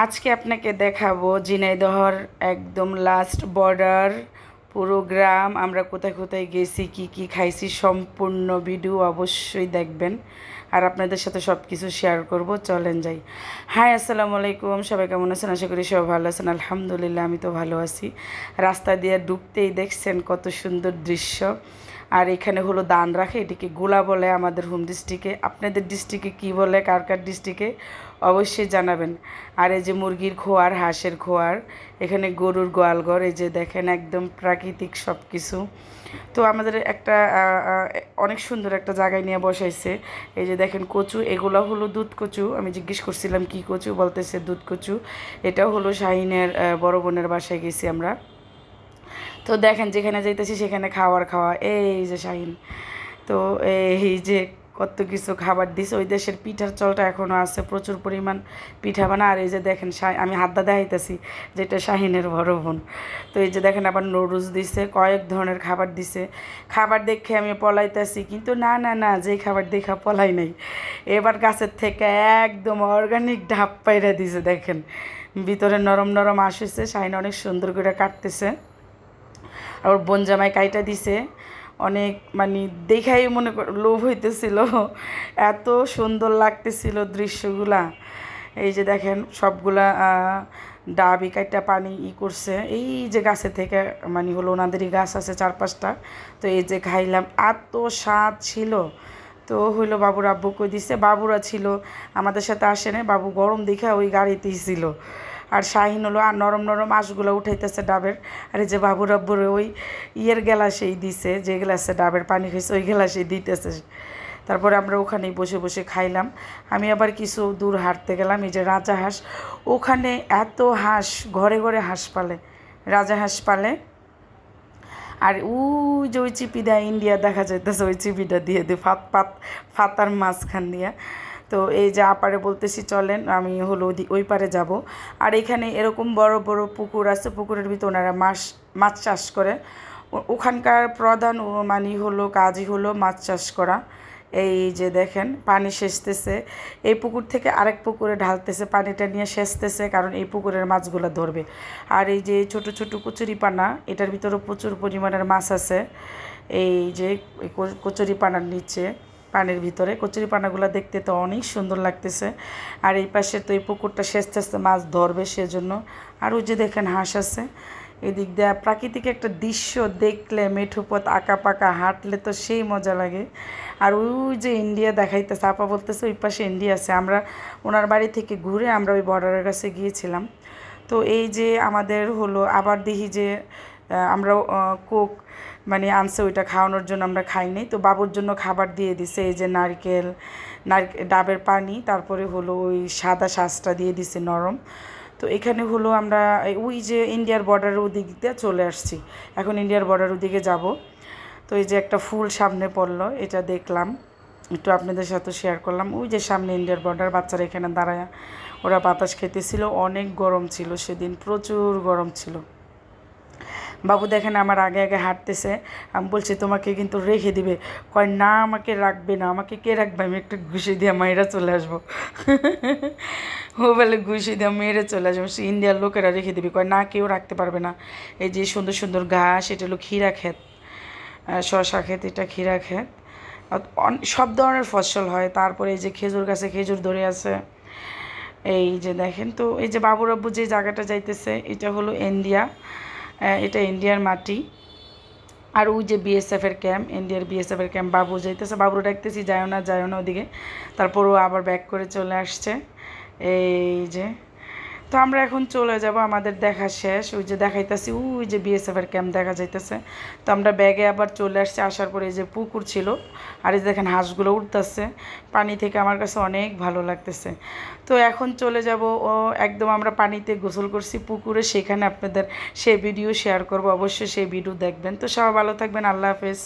আজকে আপনাকে দেখাবো ঝিনাইদহর একদম লাস্ট বর্ডার পুরো গ্রাম। আমরা কোথায় কোথায় গেছি, কি কি খাইছি, সম্পূর্ণ ভিডিও অবশ্যই দেখবেন। আর আপনাদের সাথে সব কিছু শেয়ার করব, চলেন যাই। হাই আসসালামু আলাইকুম। সবাই কেমন আছেন? আশা করি সবাই ভালো আছেন। আলহামদুলিল্লাহ, আমি তো ভালো আছি। রাস্তা দিয়ে ডুবতেই দেখছেন কত সুন্দর দৃশ্য। আর এখানে হলো দান রাখে, এটিকে গোলা বলে আমাদের হোম ডিস্ট্রিক্টে আপনাদের ডিস্ট্রিক্টে কী বলে, কার কার ডিস্ট্রিক্টে অবশ্যই জানাবেন। আর এই যে মুরগির খোয়ার, হাঁসের খোয়ার, এখানে গরুর গোয়ালঘর, এই যে দেখেন একদম প্রাকৃতিক সব কিছু তো আমাদের একটা অনেক সুন্দর একটা জায়গায় নিয়ে বসাইছে। এই যে দেখেন কচু, এগুলো হলো দুধ কচু। আমি জিজ্ঞেস করছিলাম, কি কচু? বলতেছে দুধ কচু। এটাও হলো শাহিনের বড় বোনের বাসায় গেছি আমরা। তো দেখেন যেখানে যাইতেছি সেখানে খাবার খাওয়া, এই যে শাহিন, তো এই যে কত কিছু খাবার দিছে, ওই দেশের পিঠার চলটা এখনও আছে, প্রচুর পরিমাণ পিঠা বানা, আর এই যে দেখেন আমি হাতটা দেখাইতেছি যেটা শাহিনের বড় বোন। তো এই যে দেখেন আবার নুডলস দিছে, কয়েক ধরনের খাবার দিছে, খাবার দেখে আমি পলাইতেছি, কিন্তু না না না, যেই খাবার দেখা পলাই নাই। এবার গাছের থেকে একদম অর্গানিক ঢাপ পাইরা দিছে, দেখেন। ভিতরে নরম নরম আসেছে শাহিন অনেক সুন্দর করে কাটতেছে। আর ওর বোন জামাই কাইটা দিছে। অনেক মানে দেখাই মনে কর লোভ হইতেছিল। এত সুন্দর লাগতেছিল দৃশ্যগুলা। এই যে দেখেন সবগুলা ডাবি কাইটা পানি ই করছে। এই যে গাছে থেকে মানে হলো ওনাদেরই গাছ আছে চার পাঁচটা তো এই যে খাইলাম, এত স্বাদ ছিল। তো হইল বাবুর আব্বু কই দিছে, বাবুরা ছিল, আমাদের সাথে আসে না বাবু গরম দেখে ওই গাড়িতেই ছিল। আর শাহিন হলো আর নরম নরম আঁশগুলো উঠাইতেছে ডাবের। আর এই যে বাবুর আব্বুর ওই ইয়ের গ্লাসেই দিছে, যে গ্লাসে ডাবের পানি খাইছে ওই গ্লাসেই দিতেছে। তারপরে আমরা ওখানেই বসে বসে খাইলাম। আমি আবার কিছু দূর হাঁটতে গেলাম, এই যে রাজা হাঁস। ওখানে এত হাঁস, ঘরে ঘরে হাঁস পালে, রাজা হাঁস পালে। আর ওই যে ওই চিপি চিপিটা ইন্ডিয়া দেখা যাইতেছে, ওই চিপিটা দিয়ে দিয়ে ফাত পাত, ফাতার মাঝখান দিয়ে। তো এই যে আপারে বলতেছি, চলেন আমি হলো ওই পারে যাব। আর এখানে এরকম বড় বড় পুকুর আছে, পুকুরের ভিতর ওনারা মাছ মাছ চাষ করে। ওখানকার প্রধান মানে হলো, কাজই হলো মাছ চাষ করা। এই যে দেখেন, পানি সেচতেছে। এই পুকুর থেকে আরেক পুকুরে ঢালতেছে, পানিটা নিয়ে সেচতেছে, কারণ এই পুকুরের মাছগুলো ধরবে। আর এই যে ছোট ছোট কচুরি পানা, এটার ভিতরে প্রচুর পরিমাণের মাছ আছে। এই যে কচুরি পানার নিচে। পানির ভিতরে। কচুরি পানাগুলো দেখতে তো অনেক সুন্দর লাগতেছে। আর এই পাশে তো এই পুকুরটা সেচতে সেচতে মাছ ধরবে সেজন্য। আর ওই যে দেখেন হাঁস আছে। এদিক দিয়ে প্রাকৃতিক একটা দৃশ্য দেখলে মেঠো পথ আঁকা পাকা, হাঁটলে তো সেই মজা লাগে। আর ওই যে ইন্ডিয়া দেখাইতেছে, আপা বলতেছে ওই পাশে ইন্ডিয়া আছে। আমরা ওনার বাড়ি থেকে ঘুরে আমরা ওই বর্ডারের কাছে গিয়েছিলাম। তো এই যে আমাদের হলো আবার দেখি যে আমরা কোক মানে আনছে ওইটা খাওয়ানোর জন্য আমরা খাইনি তো বাবুর জন্য খাবার দিয়ে দিছে, এই যে নারকেল নারকেল ডাবের পানি, তারপরে হলো ওই সাদা শাঁসটা দিয়ে দিছে নরম। তো এখানে হলো আমরা ওই যে ইন্ডিয়ার বর্ডারের ওদিক দিয়ে চলে আসছি। এখন ইন্ডিয়ার বর্ডারের ওদিকে যাব। তো এই যে একটা ফুল সামনে পড়ল, এটা দেখলাম। একটু আপনাদের সাথে শেয়ার করলাম। ওই যে সামনে ইন্ডিয়ার বর্ডার বাচ্চারা এখানে দাঁড়ায়, ওরা বাতাস খেতেছিল অনেক গরম ছিল সেদিন, প্রচুর গরম ছিল। বাবু, দেখেন আমার আগে আগে হাঁটতেছে। আমি বলছি, তোমাকে কিন্তু রেখে দিবে। কয়, না, আমাকে রাখবে না। আমাকে কে রাখবে? আমি একটু ঘুষি দিয়ে মায়েরা চলে আসব। ও বলে, ঘুষি দিয়ে মেয়েরা চলে আসব। সে ইন্ডিয়ার লোকেরা রেখে দিবে। কয়, না, কেউ রাখতে পারবে না। এই যে সুন্দর সুন্দর ঘাস, এটা হলো ক্ষীরা ক্ষেত। শশা ক্ষেত, এটা ক্ষীরা ক্ষেত। সব ধরনের ফসল হয়। তারপরে এই যে খেজুর গাছে খেজুর ধরে আছে। এই যে দেখেন তো, এই যে বাবুর আব্বু যে জায়গাটা যাইতেছে, এটা হলো ইন্ডিয়া। এটা ইন্ডিয়ার মাটি। আর ওই যে বিএসএফের ক্যাম্প ইন্ডিয়ার বিএসএফের ক্যাম্প বাবু যাইতেছে। বাবুর ডাকতেছি, যায়ও না যায়ও না ওদিকে। তারপর ও আবার ব্যাক করে চলে আসছে। এই যে তো আমরা এখন চলে যাব, আমাদের দেখা শেষ। ওই যে দেখাইতেছি ওই যে বিএসএফের ক্যাম্প দেখা যাইতেছে। তো আমরা ব্যাগে আবার চলে আসছি, আসার পরে এই যে পুকুর ছিল, আর এই দেখেন হাঁসগুলো উঠতেছে পানি থেকে আমার কাছে অনেক ভালো লাগতেছে। তো এখন চলে যাব, ও একদম আমরা পানিতে গোসল করছি পুকুরে, সেখানে আপনাদের সেই ভিডিও শেয়ার করব। অবশ্যই সেই ভিডিও দেখবেন। তো সবাই ভালো থাকবেন, আল্লাহ হাফেজ।